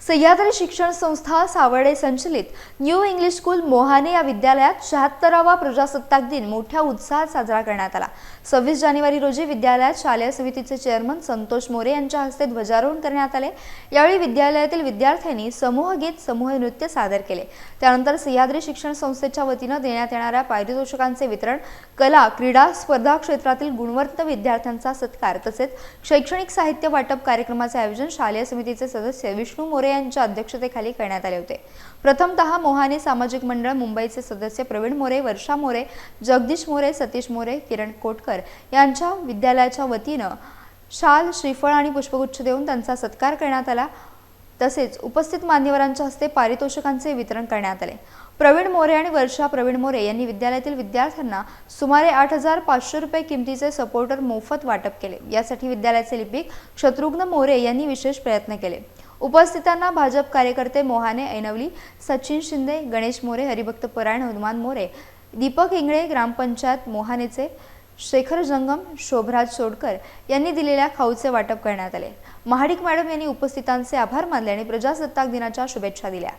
सह्याद्री शिक्षण संस्था सावर्डे संचलित न्यू इंग्लिश स्कूल मोहाने या विद्यालयात शहात्तरावा प्रजासत्ताक दिन मोठ्या उत्साहात साजरा करण्यात आला. सव्वीस जानेवारी रोजी विद्यालयात शालेय समितीचे चेअरमन संतोष मोरे यांच्या हस्ते ध्वजारोहण करण्यात आले. यावेळी विद्यालयातील विद्यार्थ्यांनी समूह गीत समूह नृत्य सादर केले. त्यानंतर सह्याद्री शिक्षण संस्थेच्या वतीनं देण्यात येणाऱ्या पारितोषिकांचे वितरण कला क्रीडा स्पर्धा क्षेत्रातील गुणवंत विद्यार्थ्यांचा सत्कार तसेच शैक्षणिक साहित्य वाटप कार्यक्रमाचे आयोजन शालेय समितीचे सदस्य विष्णू मोरे ठाकरे यांच्या अध्यक्षतेखाली करण्यात आले होते. प्रथमतः मोहाने सामाजिक मंडळ मुंबईचे सदस्य प्रवीण मोरे वर्षा मोरे जगदीश मोरे सतीश मोरे किरण कोटकर यांच्या विद्यालयाच्या वतीनं शाल श्रीफळ आणि पुष्पगुच्छ देऊन त्यांचा सत्कार करण्यात आला. तसेच उपस्थित मान्यवरांच्या हस्ते पारितोषिकांचे वितरण करण्यात आले. प्रवीण मोरे आणि वर्षा प्रवीण मोरे यांनी विद्यालयातील विद्यार्थ्यांना सुमारे आठ हजार पाचशे रुपये किमतीचे सपोर्टर मोफत वाटप केले. यासाठी विद्यालयाचे लिपिक शत्रुघ्न मोरे यांनी विशेष प्रयत्न केले. उपस्थितांना भाजप कार्यकर्ते मोहाने ऐनवली सचिन शिंदे गणेश मोरे हरिभक्त परायण हनुमान मोरे दीपक इंगळे ग्रामपंचायत मोहानेचे शेखर जंगम शोभराज सोडकर यांनी दिलेल्या खाऊचे वाटप करण्यात आले. महाडिक मॅडम यांनी उपस्थितांचे आभार मानले आणि प्रजासत्ताक दिनाच्या शुभेच्छा दिल्या.